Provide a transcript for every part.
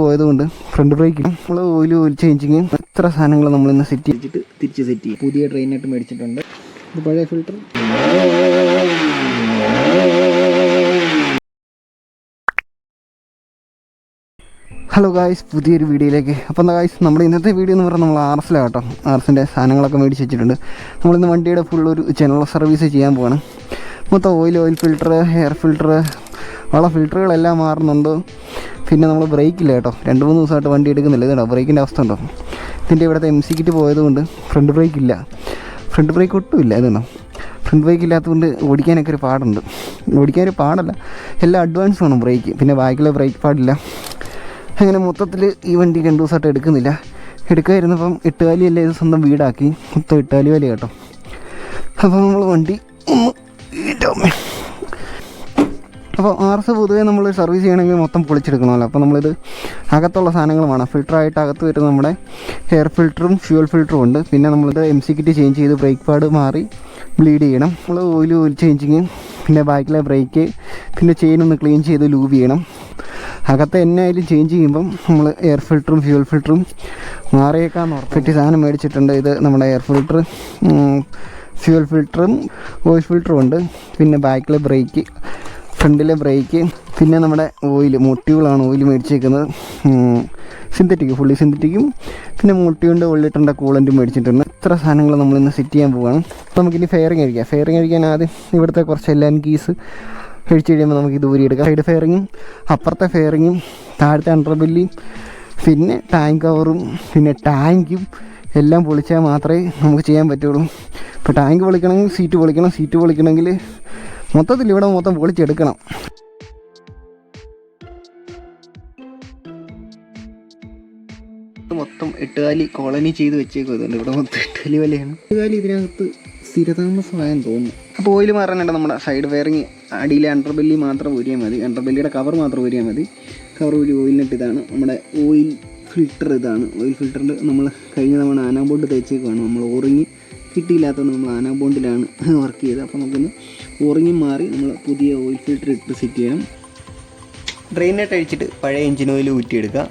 പോയതുകൊണ്ട് ഫ്രണ്ട് ബ്രേക്കിൽ നമ്മൾ ഓയിൽ ഓയിൽ ചേഞ്ചിങ് എത്ര സാധനങ്ങൾ നമ്മൾ ഇന്ന് സെറ്റ് ചെയ്തിട്ട് തിരിച്ച് സെറ്റ് ചെയ്യും. പുതിയ ട്രെയിനായിട്ട് മേടിച്ചിട്ടുണ്ട്. ഇത് പഴയ ഫിൽറ്റർ ഹലോ ഗായ്സ് പുതിയൊരു വീഡിയോയിലേക്ക്. അപ്പോൾ എന്താ ഗായ്സ് നമ്മുടെ ഇന്നത്തെ വീഡിയോ എന്ന് പറഞ്ഞാൽ നമ്മൾ ആർ എസിലാണ് കേട്ടോ. ആർ എസിന്റെ സാധനങ്ങളൊക്കെ മേടിച്ച് വെച്ചിട്ടുണ്ട്. നമ്മളിന്ന് വണ്ടിയുടെ ഫുൾ ഒരു ജനറൽ സർവീസ് ചെയ്യാൻ പോവാണ്. മൊത്തം oil oil filter air filter ഉള്ള ഫിൽറ്ററുകളെല്ലാം മാറുന്നുണ്ട്. പിന്നെ നമ്മൾ ബ്രേക്കില്ല കേട്ടോ. രണ്ട് മൂന്ന് ദിവസമായിട്ട് വണ്ടി എടുക്കുന്നില്ല. ഇതുണ്ടോ? ബ്രേക്കിന്റെ അവസ്ഥ ഉണ്ടോ? ഇതിന്റെ ഇവിടുത്തെ എം സി കിറ്റ് പോയതുകൊണ്ട് ഫ്രണ്ട് ബ്രേക്ക് ഇല്ല ഫ്രണ്ട് ബ്രേക്ക് ഒട്ടും ഇല്ല ഇതുണ്ടോ? ഫ്രണ്ട് ബ്രേക്ക് ഇല്ലാത്തതുകൊണ്ട് ഓടിക്കാനൊക്കെ ഒരു പാടുണ്ട്. ഓടിക്കാൻ ഒരു പാടല്ല. എല്ലാം അഡ്വാൻസ് വേണം ബ്രേക്ക്. പിന്നെ ബാക്കിലെ ബ്രേക്ക് പാടില്ല. അങ്ങനെ മൊത്തത്തിൽ ഈ വണ്ടി രണ്ട് ദിവസമായിട്ട് എടുക്കുന്നില്ല. എടുക്കാതിരുന്നപ്പം എട്ടുകാലിയല്ലേ ഇത് സ്വന്തം വീടാക്കി. മൊത്തം എട്ടുകാലി വലിയ കേട്ടോ. അപ്പോൾ നമ്മൾ വണ്ടി ഒന്ന്. അപ്പോൾ ആർ എസ് പൊതുവേ നമ്മൾ സർവീസ് ചെയ്യണമെങ്കിൽ മൊത്തം പൊളിച്ചെടുക്കണമല്ലോ. അപ്പോൾ നമ്മളിത് അകത്തുള്ള സാധനങ്ങൾ വേണം ഫിൽറ്ററായിട്ട് അകത്ത് വരുന്ന നമ്മുടെ ഹെയർ ഫിൽറ്ററും ഫ്യൂൽ ഫിൽറ്ററും ഉണ്ട്. പിന്നെ നമ്മളിത് എം സി കിറ്റ് ചേഞ്ച് ചെയ്ത് ബ്രേക്ക് പാഡ് മാറി ബ്ലീഡ് ചെയ്യണം. നമ്മൾ ഓയിൽ ഓയിൽ ചേഞ്ചിങ് പിന്നെ ബാക്കിലെ ബ്രേക്ക് പിന്നെ ചെയിൻ ഒന്ന് ക്ലീൻ ചെയ്ത് ലൂബ് ചെയ്യണം. അകത്ത് എന്നായാലും ചേഞ്ച് ചെയ്യുമ്പം നമ്മൾ എയർ ഫിൽറ്ററും ഫ്യൂൽ ഫിൽറ്ററും മാറിയേക്കാന്ന് ഉറപ്പിട്ട് സാധനം മേടിച്ചിട്ടുണ്ട്. ഇത് നമ്മുടെ എയർ ഫിൽറ്റർ ഫ്യൂൽ ഫിൽറ്ററും ഓയിൽ ഫിൽറ്ററും ഉണ്ട്. പിന്നെ ബാക്കിലെ ബ്രേക്ക് ഫ്രണ്ടിലെ ബ്രേക്ക് പിന്നെ നമ്മുടെ ഓയിൽ മോട്ടീവുകളാണ് ഓയിൽ മേടിച്ചേക്കുന്നത്. സിന്തറ്റിക് ഫുള്ളി സിന്തറ്റിക്കും. പിന്നെ ഒരു ലിറ്ററിന്റെ കൂളന്റും മേടിച്ചിട്ടുണ്ട്. ഇത്ര സാധനങ്ങൾ നമ്മൾ ഇന്ന് സെറ്റ് ചെയ്യാൻ പോവുകയാണ് നമുക്കിനി ഫെയറിങ് കഴിക്കാം ഫെയറിങ് കഴിക്കാൻ ആദ്യം ഇവിടുത്തെ കുറച്ച് എല്ലാം കീസ് കഴിച്ച് കഴിയുമ്പോൾ നമുക്ക് ഇത് എടുക്കാം സൈഡ് ഫെയറിങ്ങും അപ്പുറത്തെ ഫെയറിങ്ങും താഴത്തെ അണ്ടർബെല്ലിയും പിന്നെ ടാങ്ക് കവറും പിന്നെ ടാങ്കും എല്ലാം പൊളിച്ചാൽ മാത്രമേ നമുക്ക് ചെയ്യാൻ പറ്റുള്ളൂ. ഇപ്പോൾ ടാങ്ക് പൊളിക്കണമെങ്കിൽ സീറ്റ് പൊളിക്കണം. സീറ്റ് പൊളിക്കണമെങ്കിൽ മൊത്തത്തിൽ ഇവിടെ മൊത്തം പൊളിച്ചെടുക്കണം. മൊത്തം എട്ടുകാലി കോളനി ചെയ്ത് വെച്ചേക്കുന്നുണ്ട് ഇവിടെ മൊത്തം എട്ടുകാലി വലയാണ്. എട്ടുകാലി ഇതിനകത്ത് സ്ഥിരതാമസമായെന്ന് തോന്നുന്നു. അപ്പോൾ ഓയിൽ മാറാനുണ്ട് നമ്മുടെ സൈഡ് വയറിങ് അടിയിലെ അണ്ടർബെല്ലി മാത്രം ഊരിയാൽ മതി. അണ്ടർബെല്ലിയുടെ കവർ മാത്രം ഊരിയാൽ മതി. കവർ ഊരി ഓയിലിനിട്ട് ഇതാണ് നമ്മുടെ ഓയിൽ ഫിൽറ്റർ ഇതാണ്. ഓയിൽ ഫിൽറ്ററിൽ നമ്മൾ കഴിഞ്ഞ തവണ ആനാബോണ്ട് തേച്ചേക്കുവാണ്. നമ്മൾ ഓറിങ് കിട്ടിയില്ലാത്തതുകൊണ്ട് നമ്മൾ ആനാബോണ്ടിലാണ് വർക്ക് ചെയ്തത്. അപ്പോൾ നമുക്കൊന്ന് ഓറിങ്ങും മാറി നമ്മൾ പുതിയ ഓയിൽ ഫിൽറ്റർ ഇട്ട് സെറ്റ് ചെയ്യണം. ഡ്രെയിനായിട്ട് അഴിച്ചിട്ട് പഴയ എഞ്ചിൻ ഓയിൽ ഊറ്റിയെടുക്കുക.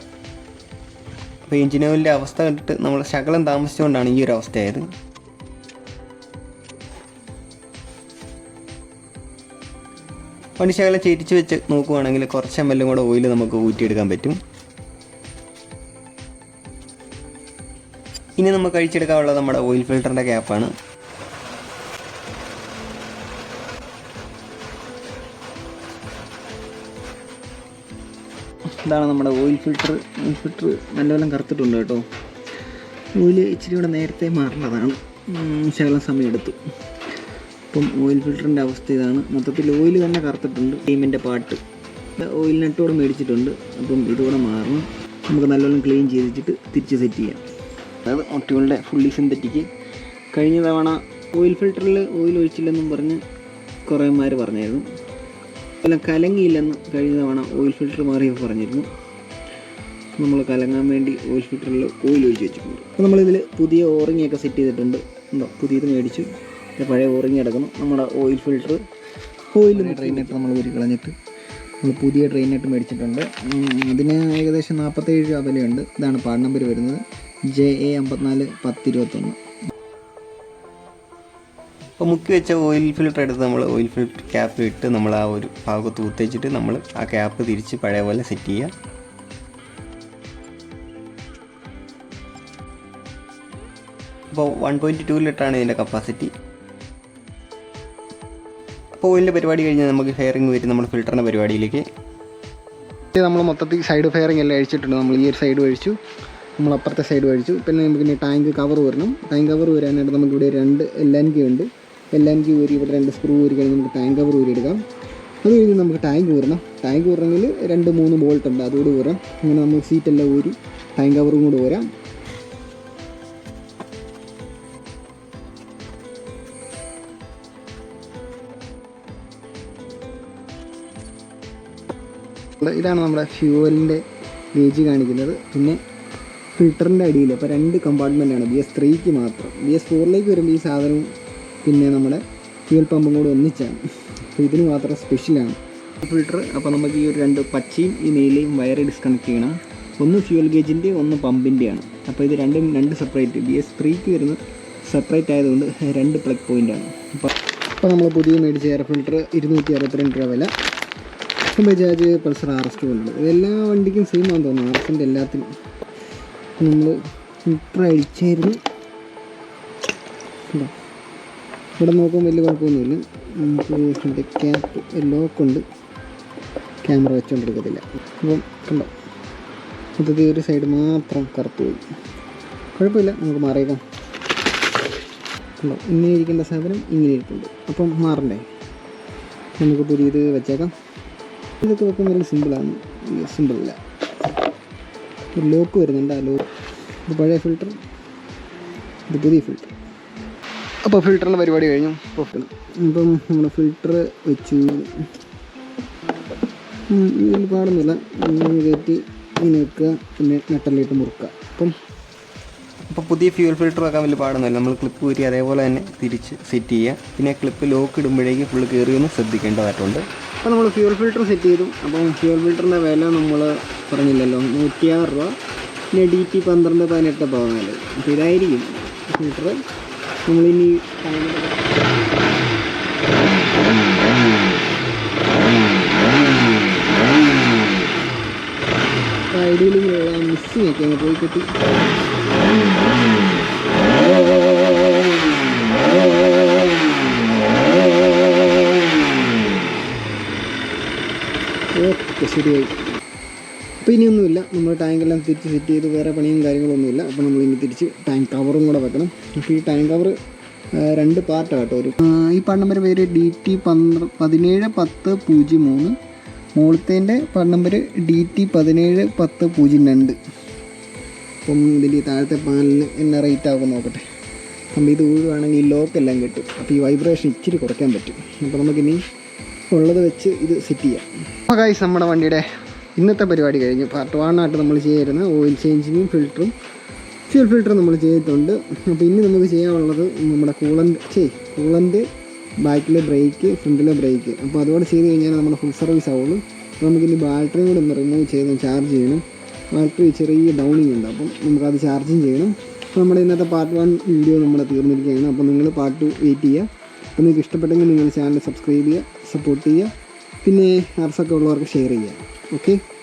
അപ്പോൾ എഞ്ചിൻ ഓയിലിന്റെ അവസ്ഥ കണ്ടിട്ട് നമ്മൾ ശകലം താമസിച്ചുകൊണ്ടാണ് ഈ ഒരു അവസ്ഥയായത്. വണ്ടി ശകലം ചേറ്റിച്ച് വെച്ച് നോക്കുവാണെങ്കിൽ കുറച്ച് എം എല്ലും കൂടെ ഓയിൽ നമുക്ക് ഊറ്റിയെടുക്കാൻ പറ്റും. ഇനി നമുക്ക് കഴിച്ചെടുക്കാനുള്ളത് നമ്മുടെ ഓയിൽ ഫിൽറ്ററിന്റെ ക്യാപ്പാണ് ഇതാണ് നമ്മുടെ ഓയിൽ ഫിൽറ്റർ ഓയിൽ ഫിൽറ്റർ നല്ലവണ്ണം കറുത്തിട്ടുണ്ട് കേട്ടോ. ഓയിൽ ഇച്ചിരി കൂടെ നേരത്തെ മാറേണ്ടതാണ്. ശകലം സമയമെടുത്തു. അപ്പം ഓയിൽ ഫിൽറ്ററിന്റെ അവസ്ഥ ഇതാണ്. മൊത്തത്തിൽ ഓയിൽ തന്നെ കറുത്തിട്ടുണ്ട്. ടീമിന്റെ പാട്ട് ഓയിൽ നെട്ടോടെ മേടിച്ചിട്ടുണ്ട്. അപ്പം ഇതുകൂടെ മാറണം. നമുക്ക് നല്ലോണം ക്ലീൻ ചെയ്തിട്ട് തിരിച്ച് സെറ്റ് ചെയ്യാം. അതായത് ഒട്ടികളുടെ ഫുള്ളി സിന്തറ്റിക്ക് കഴിഞ്ഞ തവണ ഓയിൽ ഫിൽറ്ററിൽ ഓയിൽ ഒഴിച്ചില്ലെന്നും പറഞ്ഞ് കുറേമാർ പറഞ്ഞായിരുന്നു. എല്ലാം കലങ്ങിയില്ലെന്ന് കഴിഞ്ഞ തവണ ഓയിൽ ഫിൽറ്റർ മാറിയപ്പോൾ പറഞ്ഞിരുന്നു. നമ്മൾ കലങ്ങാൻ വേണ്ടി ഓയിൽ ഫിൽറ്ററിൽ ഓയിൽ ഒഴിച്ച് വെച്ചിട്ടുണ്ട്. അപ്പോൾ നമ്മളിതിൽ പുതിയ ഓറിങ്ങൊക്കെ സെറ്റ് ചെയ്തിട്ടുണ്ട്. എന്താ പുതിയത് മേടിച്ചു പഴയ ഓറിങ് എടുക്കണം നമ്മുടെ ഓയിൽ ഫിൽറ്റർ ഓയിൽ ട്രെയിനായിട്ട് നമ്മൾ ഊരി കളഞ്ഞിട്ട് നമ്മൾ പുതിയ ട്രെയിനായിട്ട് മേടിച്ചിട്ടുണ്ട്. അതിന് ഏകദേശം നാൽപ്പത്തേഴ് രൂപ വിലയുണ്ട്. ഇതാണ് പാർട്ട് നമ്പർ വരുന്നത്. ജെ എ അമ്പത്തിനാല് പത്ത് ഇരുപത്തൊന്ന് അപ്പോൾ മുക്കി വെച്ച ഓയിൽ ഫിൽട്ടർ എടുത്ത് നമ്മൾ ഓയിൽ ഫിൽട്ടർ ക്യാപ്പ് ഇട്ട് നമ്മൾ ആ ഒരു ഭാഗത്ത് കുത്തിച്ചിട്ട് നമ്മൾ ആ ക്യാപ്പ് തിരിച്ച് പഴയ പോലെ സെറ്റ് ചെയ്യുക അപ്പോൾ വൺ പോയിന്റ് ടു ലിറ്ററാണ് ഇതിന്റെ കപ്പാസിറ്റി അപ്പോൾ ഓയിലിന്റെ പരിപാടി കഴിഞ്ഞാൽ നമുക്ക് ഫെയറിങ് വരും നമ്മുടെ ഫിൽറ്ററിന്റെ പരിപാടിയിലേക്ക്. നമ്മൾ മൊത്തത്തിൽ സൈഡ് ഫെയറിങ് എല്ലാം അഴിച്ചിട്ടുണ്ട്. നമ്മൾ ഈ ഒരു സൈഡ് കഴിച്ചു നമ്മൾ അപ്പുറത്തെ സൈഡ് കഴിച്ചു പിന്നെ നമുക്ക് ഇനി ടാങ്ക് കവർ വരണം. ടാങ്ക് കവർ വരാനായിട്ട് നമുക്കിവിടെ രണ്ട് എൽ ഉണ്ട്. എൻ കി ഊരി ഇവിടെ രണ്ട് സ്ക്രൂ ഊരിക്കണമെങ്കിൽ നമുക്ക് ടാങ്ക് കവർ ഊരി എടുക്കാം അത് കഴിഞ്ഞ് നമുക്ക് ടാങ്ക് ഊരണം. ടാങ്ക് ഊരണമെങ്കിൽ രണ്ട് മൂന്ന് ബോൾട്ട് ഉണ്ട്. അതുകൂടി ഊരാം. അങ്ങനെ നമുക്ക് സീറ്റെല്ലാം ഊരി ടാങ്ക് കവറും കൂടി ഊരാം. ഇതാണ് നമ്മുടെ ഫ്യൂവലിന്റെ ഗേജ് കാണിക്കുന്നത്. പിന്നെ ഫിൽറ്ററിന്റെ അടിയിൽ അപ്പോൾ രണ്ട് കമ്പാർട്ട്മെന്റാണ് ബി എസ് ത്രീക്ക് മാത്രം. ബി എസ് ഫോറിലേക്ക് വരുമ്പോൾ ഈ സാധനവും പിന്നെ നമ്മുടെ ഫ്യൂൽ പമ്പും കൂടെ ഒന്നിച്ചാണ്. അപ്പോൾ ഇതിന് മാത്രം സ്പെഷ്യലാണ് ഫിൽട്ടർ അപ്പോൾ നമുക്ക് ഈ ഒരു രണ്ട് പച്ചയും ഈ നീലയും വയർ ഡിസ്കണക്ട് ചെയ്യണം. ഒന്ന് ഫ്യൂൽ ഗേജിന്റെ ഒന്ന് പമ്പിന്റെയാണ് അപ്പോൾ ഇത് രണ്ടും രണ്ട് സെപ്പറേറ്റ് ബി എസ് ത്രീക്ക് വരുന്ന സെപ്പറേറ്റ് ആയതുകൊണ്ട് രണ്ട് പ്ലഗ് പോയിന്റാണ് അപ്പോൾ അപ്പോൾ നമ്മൾ പുതിയ മേടിച്ച എയർ ഫിൽട്ടർ ഇരുന്നൂറ്റി അറുപത്തിരണ്ട് രൂപ വില. Bajaj Pulsar R S two ഉണ്ട്. എല്ലാ വണ്ടിക്കും സെയിം ആണെന്ന് തോന്നുന്നു. ആർ എസിന്റെ എല്ലാത്തിനും. നമ്മൾ ഫിൽട്ടർ അടിച്ചായിരുന്നു ഇതാ. ഇവിടെ നോക്കുമ്പോൾ വലിയ കുഴപ്പമൊന്നുമില്ല. നമുക്ക് ക്യാപ്പ് ലോക്കുണ്ട് ക്യാമറ വെച്ചുകൊണ്ടെടുക്കത്തില്ല അപ്പം കണ്ടോ? മൊത്തത്തിൽ ഒരു സൈഡ് മാത്രം കറുത്ത് പോയി. കുഴപ്പമില്ല നമുക്ക് മാറിയേക്കാം കണ്ടോ? ഇങ്ങനെ ഇരിക്കേണ്ട സാധനം ഇങ്ങനെ ഇരിക്കുന്നുണ്ട് അപ്പം മാറണ്ടേ? നമുക്ക് പുതിയത് വെച്ചേക്കാം. ഇതൊക്കെ വെക്കുമ്പോൾ നല്ല സിമ്പിളാണ് സിമ്പിളല്ല ഒരു ലോക്ക് വരുന്നുണ്ട്. ആ ലോക്ക് പഴയ ഫിൽറ്റർ ഇത് പുതിയ ഫിൽറ്റർ അപ്പോൾ ഫിൽറ്ററിന്റെ പരിപാടി കഴിഞ്ഞു. അപ്പോൾ ഇപ്പം നമ്മൾ ഫിൽറ്റർ വെച്ചു. ഇതിൽ പാടുന്നില്ല. ഇങ്ങനെ കയറ്റി ഇങ്ങനെ വെക്കുക. പിന്നെ നെട്ടലിട്ട് മുറുക്കുക. അപ്പം അപ്പോൾ പുതിയ ഫ്യൂൽ ഫിൽറ്റർ വെക്കാൻ വലിയ പാടുന്നില്ല നമ്മൾ ക്ലിപ്പ് ഊരി അതേപോലെ തന്നെ തിരിച്ച് സെറ്റ് ചെയ്യുക. പിന്നെ ക്ലിപ്പ് ലോക്ക് ഇടുമ്പോഴേക്ക് ഫുള്ള് കയറിയൊന്ന് ശ്രദ്ധിക്കേണ്ടതായിട്ടുണ്ട്. അപ്പോൾ നമ്മൾ ഫ്യൂൽ ഫിൽറ്റർ സെറ്റ് ചെയ്തു. അപ്പം ഫ്യൂൽ ഫിൽറ്ററിന്റെ വില നമ്മൾ പറഞ്ഞില്ലല്ലോ. നൂറ്റിയാറ് രൂപ. പിന്നെ ഡി ടി പന്ത്രണ്ട് പതിനെട്ട് പതിനാല് അപ്പോൾ ഇതായിരിക്കും ഫിൽറ്റർ yung lini கைடிலும் மிஸ்ஸு வைக்காங்க போய் கட்டி ஓகே சரியாய் അപ്പോൾ ഇനിയൊന്നുമില്ല. നമ്മൾ ടാങ്കെല്ലാം തിരിച്ച് സെറ്റ് ചെയ്ത് വേറെ പണിയും കാര്യങ്ങളൊന്നുമില്ല. അപ്പോൾ നമ്മൾ ഇനി തിരിച്ച് ടാങ്ക് കവറും കൂടെ വെക്കണം. അപ്പോൾ ഈ ടാങ്ക് കവർ രണ്ട് പാർട്ടാണ് കേട്ടോ ഒരു. ഈ പാർട്ട് നമ്പർ പേര് ഡി ടി പന്ത്ര പതിനേഴ് പത്ത് പൂജ്യം മൂന്ന്. മുകളിലത്തേന്റെ പാർട്ട് നമ്പർ ഡി ടി പതിനേഴ് പത്ത് പൂജ്യം രണ്ട്. അപ്പം ഇതിന്റെ ഈ താഴത്തെ പാനലിന് എന്നെ റേറ്റ് ആകും നോക്കട്ടെ. അപ്പം ഇത് ഊഴുവാണെങ്കിൽ ഈ ലോക്ക് എല്ലാം കിട്ടും. അപ്പോൾ ഈ വൈബ്രേഷൻ ഇച്ചിരി കുറയ്ക്കാൻ പറ്റും. അപ്പോൾ നമുക്കിനി ഉള്ളത് വെച്ച് ഇത് സെറ്റ് ചെയ്യാം. അപ്പോൾ ഗൈസ് നമ്മുടെ വണ്ടിയുടെ ഇന്നത്തെ പരിപാടി കഴിഞ്ഞു. പാർട്ട് വണ്ണായിട്ട് നമ്മൾ ചെയ്യായിരുന്ന ഓയിൽ ചേഞ്ചിങ്ങും ഫിൽറ്ററും ഫ്യൂൽ ഫിൽറ്ററും നമ്മൾ ചെയ്തിട്ടുണ്ട്. അപ്പോൾ ഇനി നമുക്ക് ചെയ്യാനുള്ളത് നമ്മുടെ കൂളന്റ് ചെയ് കൂളന്റ് ബാക്കിലെ ബ്രേക്ക് ഫ്രണ്ടിലെ ബ്രേക്ക് അപ്പോൾ അതുകൂടെ ചെയ്ത് കഴിഞ്ഞാൽ നമ്മുടെ ഫുൾ സർവീസ് ആവുള്ളൂ. അപ്പോൾ നമുക്കിനി ബാറ്ററി കൂടെ ഒന്ന് റിമൂവ് ചെയ്ത് ചാർജ് ചെയ്യണം. ബാറ്ററി ചെറിയ ഡൗണിങ് ഉണ്ട്. അപ്പം നമുക്കത് ചാർജും ചെയ്യണം. അപ്പോൾ നമ്മുടെ ഇന്നത്തെ പാർട്ട് വൺ വീഡിയോ നമ്മൾ തീർന്നിരിക്കുകയാണ്. അപ്പോൾ നിങ്ങൾ പാർട്ട് ടു വെയിറ്റ് ചെയ്യുക. അപ്പോൾ നിങ്ങൾക്ക് ഇഷ്ടപ്പെട്ടെങ്കിൽ നിങ്ങൾ ചാനൽ സബ്സ്ക്രൈബ് ചെയ്യുക സപ്പോർട്ട് ചെയ്യുക. പിന്നെ ആർസൊക്കെ ഉള്ളവർക്ക് ഷെയർ ചെയ്യുക. ok?